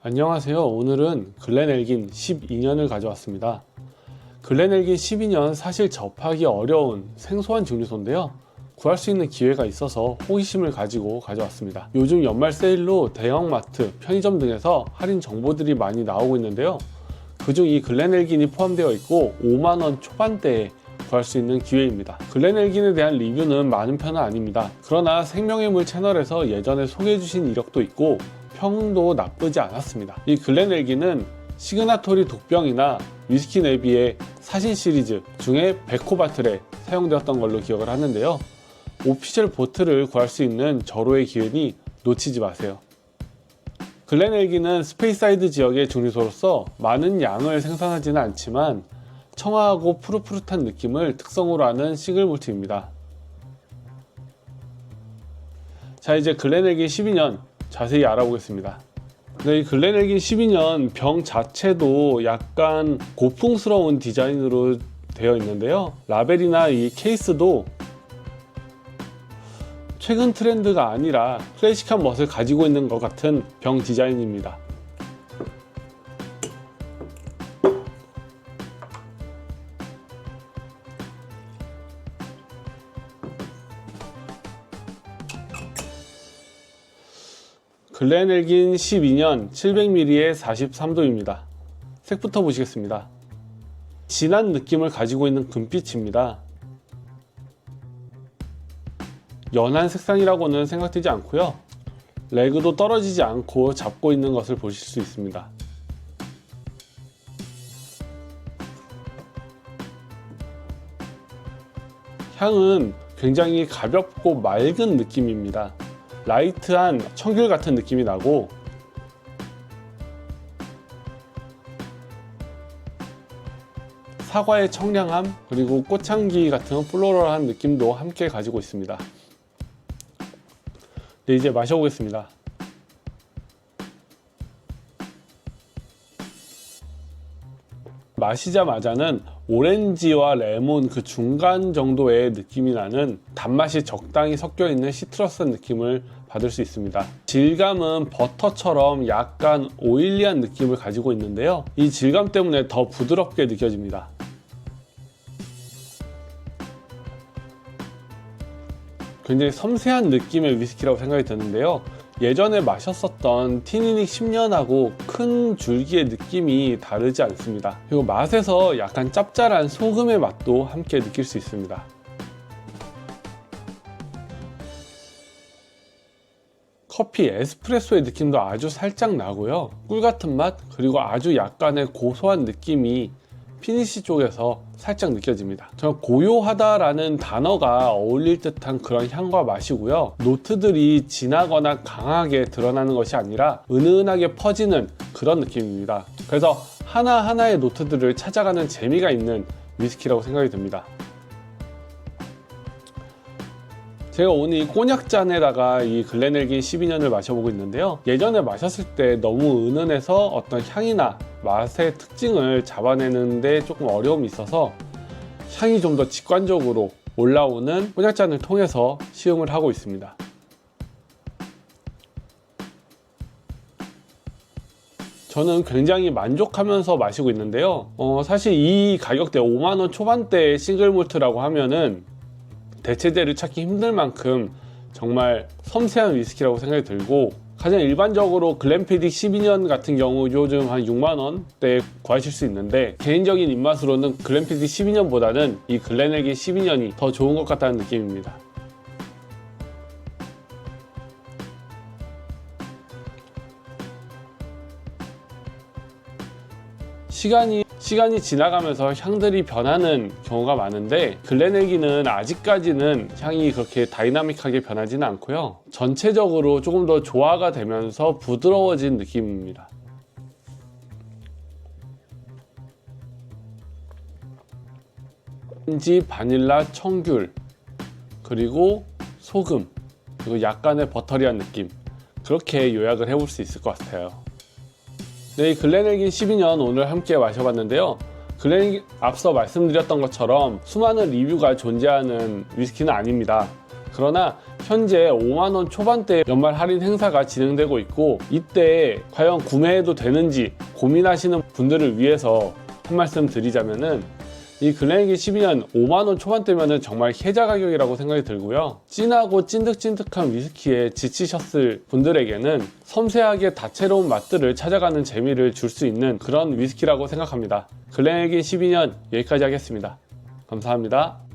안녕하세요. 오늘은 글렌엘긴 12년을 가져왔습니다. 글렌엘긴 12년 사실 접하기 어려운 생소한 증류소인데요. 구할 수 있는 기회가 있어서 호기심을 가지고 가져왔습니다. 요즘 연말 세일로 대형마트, 편의점 등에서 할인 정보들이 많이 나오고 있는데요. 그중 이 글렌엘긴이 포함되어 있고 5만원 초반대에 구할 수 있는 기회입니다. 글렌엘긴에 대한 리뷰는 많은 편은 아닙니다. 그러나 생명의 물 채널에서 예전에 소개해주신 이력도 있고 평도 나쁘지 않았습니다. 이 글렌엘기는 시그나토리 독병이나 위스키 네비의 사신 시리즈 중에 베코바틀에 사용되었던 걸로 기억을 하는데요. 오피셜 보트를 구할 수 있는 절호의 기회니 놓치지 마세요. 글렌엘기는 스페이사이드 지역의 증류소로서 많은 양을 생산하지는 않지만 청아하고 푸릇푸릇한 느낌을 특성으로 하는 싱글 몰트입니다. 자 이제 글렌엘기 12년 자세히 알아보겠습니다. 네, 이 글렌엘긴 12년 병 자체도 약간 고풍스러운 디자인으로 되어 있는데요. 라벨이나 이 케이스도 최근 트렌드가 아니라 클래식한 멋을 가지고 있는 것 같은 병 디자인입니다. 글렌엘긴 12년 700ml에 43도입니다. 색부터 보시겠습니다. 진한 느낌을 가지고 있는 금빛입니다. 연한 색상이라고는 생각되지 않고요. 레그도 떨어지지 않고 잡고 있는 것을 보실 수 있습니다. 향은 굉장히 가볍고 맑은 느낌입니다. 라이트한 청귤 같은 느낌이 나고 사과의 청량함 그리고 꽃향기 같은 플로럴한 느낌도 함께 가지고 있습니다. 네, 이제 마셔보겠습니다. 마시자마자는 오렌지와 레몬 그 중간 정도의 느낌이 나는 단맛이 적당히 섞여 있는 시트러스한 느낌을 받을 수 있습니다. 질감은 버터처럼 약간 오일리한 느낌을 가지고 있는데요. 이 질감 때문에 더 부드럽게 느껴집니다. 굉장히 섬세한 느낌의 위스키라고 생각이 드는데요. 예전에 마셨었던 티니닉 10년하고 큰 줄기의 느낌이 다르지 않습니다. 그리고 맛에서 약간 짭짤한 소금의 맛도 함께 느낄 수 있습니다. 커피 에스프레소의 느낌도 아주 살짝 나고요. 꿀 같은 맛 그리고 아주 약간의 고소한 느낌이 피니시 쪽에서 살짝 느껴집니다. 저는 고요하다라는 단어가 어울릴 듯한 그런 향과 맛이고요. 노트들이 진하거나 강하게 드러나는 것이 아니라 은은하게 퍼지는 그런 느낌입니다. 그래서 하나하나의 노트들을 찾아가는 재미가 있는 위스키라고 생각이 듭니다. 제가 오늘 이 꼬냑잔에다가 이 글렌엘긴 12년을 마셔보고 있는데요. 예전에 마셨을 때 너무 은은해서 어떤 향이나 맛의 특징을 잡아내는데 조금 어려움이 있어서 향이 좀 더 직관적으로 올라오는 꼬냑잔을 통해서 시음을 하고 있습니다. 저는 굉장히 만족하면서 마시고 있는데요. 어, 사실 이 가격대 5만원 초반대의 싱글 몰트라고 하면은 대체제를 찾기 힘들 만큼 정말 섬세한 위스키라고 생각이 들고 가장 일반적으로 글램피딕 12년 같은 경우 요즘 한 6만원대 구하실 수 있는데 개인적인 입맛으로는 글램피딕 12년보다는 이 글렌엘긴 12년이 더 좋은 것 같다는 느낌입니다. 시간이 시간이 지나가면서 향들이 변하는 경우가 많은데 글렌엘기는 아직까지는 향이 그렇게 다이나믹하게 변하지는 않고요. 전체적으로 조금 더 조화가 되면서 부드러워진 느낌입니다. 지 바닐라 청귤 그리고 소금 그리고 약간의 버터리한 느낌 그렇게 요약을 해볼 수 있을 것 같아요. 네, 이 글렌엘긴 12년 오늘 함께 마셔봤는데요. 글렌 앞서 말씀드렸던 것처럼 수많은 리뷰가 존재하는 위스키는 아닙니다. 그러나 현재 5만원 초반대 연말 할인 행사가 진행되고 있고 이때 과연 구매해도 되는지 고민하시는 분들을 위해서 한 말씀 드리자면은 이 글렌기 12년 5만원 초반대면은 정말 혜자 가격이라고 생각이 들고요. 진하고 찐득찐득한 위스키에 지치셨을 분들에게는 섬세하게 다채로운 맛들을 찾아가는 재미를 줄 수 있는 그런 위스키라고 생각합니다. 글렌기 12년 여기까지 하겠습니다. 감사합니다.